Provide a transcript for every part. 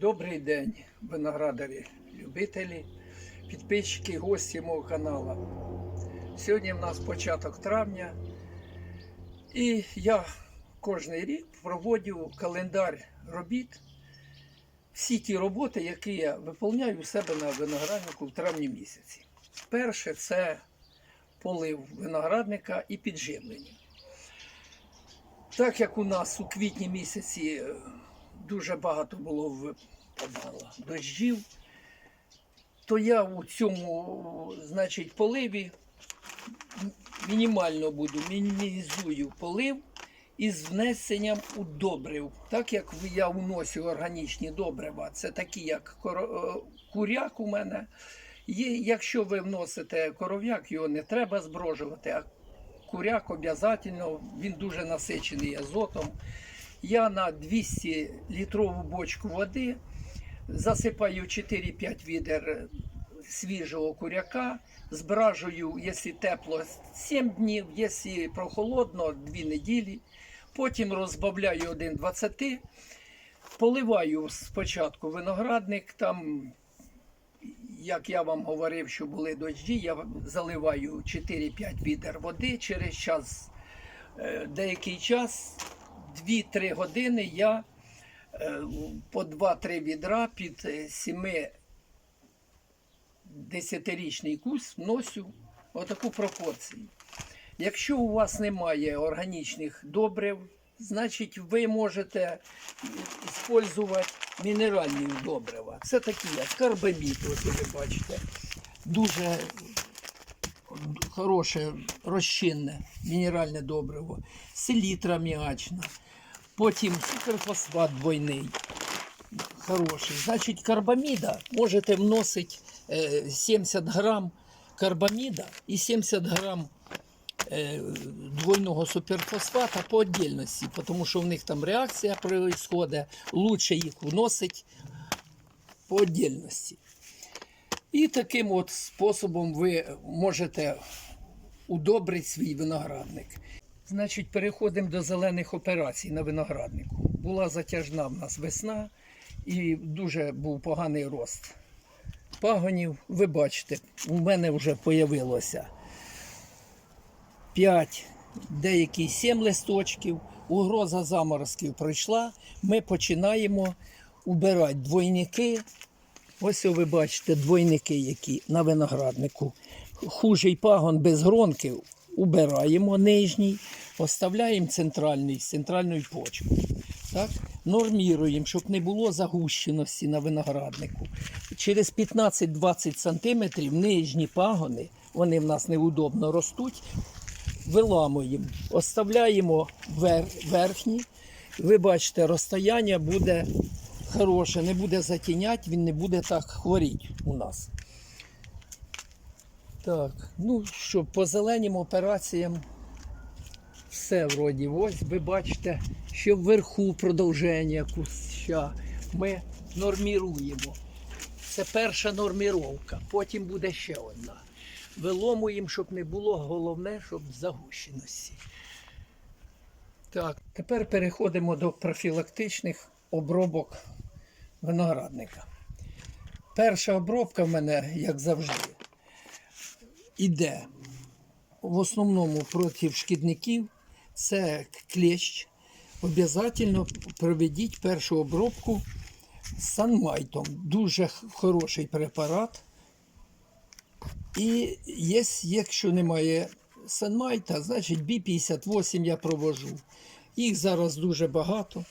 Добрий день, виноградарі, любителі, підписчики, гості мого каналу. Сьогодні в нас початок травня, і я кожен рік проводжу календар робіт. Всі ті роботи, які я виконую у себе на винограднику в травні місяці. Перше це полив виноградника і підживлення. Так як у нас у квітні місяці дуже багато було випадало дощів, то я у цьому, значить, поливі мінімально буду, мінімізую полив із внесенням удобрив. Так як я вносю органічні добрива, це такі, як е, куряк у мене. Є, якщо ви вносите коров'як, його не треба зброжувати, а куряк обов'язково, він дуже насичений азотом. Я на 200 літрову бочку води засипаю 4-5 відер свіжого куряка, збражую, якщо тепло, 7 днів, якщо прохолодно, 2 неділі. Потім розбавляю 1,20, поливаю спочатку виноградник, там, як я вам говорив, що були дощі, я заливаю 4-5 відер води через час, е, деякий час, 2-3 години я е, по 2-3 відра під 7 десятирічний кусь вносю отаку пропорцію. Якщо у вас немає органічних добрив, значить ви можете використовувати мінеральні добрива. Це такі, як карбамід, ось ви бачите. Дуже хороше розчинне мінеральне добриво, селітра м'ячна, потім суперфосфат двойний. Хороший. Значить, карбаміда можете вносити е, 70 грам карбаміда і 70 грам е, двойного суперфосфата по отдельності, тому що в них там реакція происходить, лучше їх вносить по отдельності. І таким от способом ви можете удобрити свій виноградник. Значить, переходимо до зелених операцій на винограднику. Була затяжна в нас весна і дуже був поганий рост пагонів. Ви бачите, у мене вже появилося 5, деякі 7 листочків. Угроза заморозків пройшла. Ми починаємо убирати двойники. Ось ви бачите двойники, які на винограднику. Хужий пагон без гронки убираємо нижній, оставляємо центральний з центральною почкою. Так? Норміруємо, щоб не було загущеності на винограднику. Через 15-20 см нижні пагони, вони в нас неудобно ростуть, виламуємо, оставляємо вер, верхні. Ви бачите, розстояння буде хороше, не буде затіняти, він не буде так хворіти у нас. Так, ну що, по зеленім операціям все вроді. Ось ви бачите, що вверху продовження куща ми норміруємо. Це перша норміровка, потім буде ще одна. Виломуємо, щоб не було головне, щоб загущеності. Так, тепер переходимо до профілактичних обробок виноградника. Перша обробка в мене, як завжди, іде в основному проти шкідників. Це клещ. Обов'язково проведіть першу обробку санмайтом. Дуже хороший препарат. І є, якщо немає санмайта, значить B58 я провожу. Їх зараз дуже багато.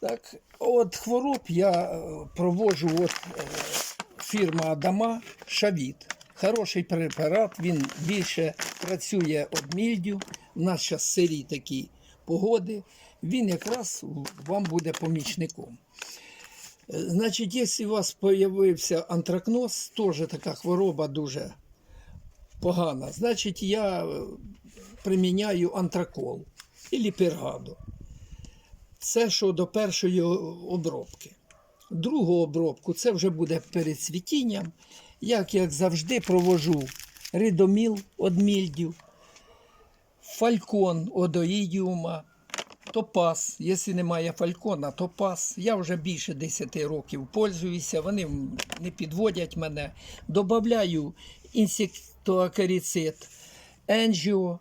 Так, от хвороб я е, проводжу от, е, фірма Адама Шавіт. Хороший препарат, він більше працює від мільдю. У нас зараз сирі такі погоди. Він якраз вам буде помічником. Значить, якщо у вас з'явився антракноз, теж така хвороба дуже погана, значить я приміняю антракол і пергаду. Це щодо першої обробки. Другу обробку це вже буде перед цвітінням. Як, як завжди, провожу ридоміл від мільдів, фалькон одоїдіума, то пас. Якщо немає фалькона, то пас. Я вже більше 10 років пользуюся, вони не підводять мене. Добавляю інсектоакарицид, енджіо,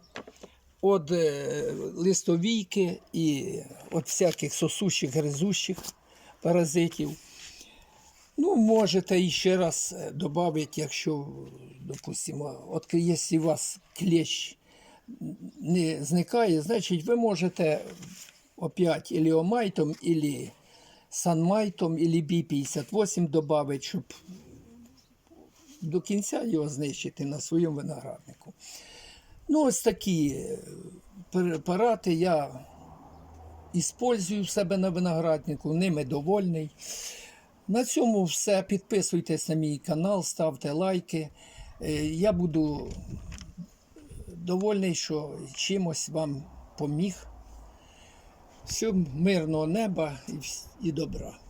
від е, листовійки і від всяких сосущих, гризущих паразитів. Ну, можете ще раз додати, якщо, допустимо, от якщо у вас клещ не зникає, значить ви можете опять или омайтом, или санмайтом, или B58 додати, щоб до кінця його знищити на своєму винограднику. Ну, ось такі е, препарати я іспользую в себе на винограднику, ними довольний. На цьому все. Підписуйтесь на мій канал, ставте лайки. Е, Я буду довольний, що чимось вам поміг. Всім мирного неба і добра.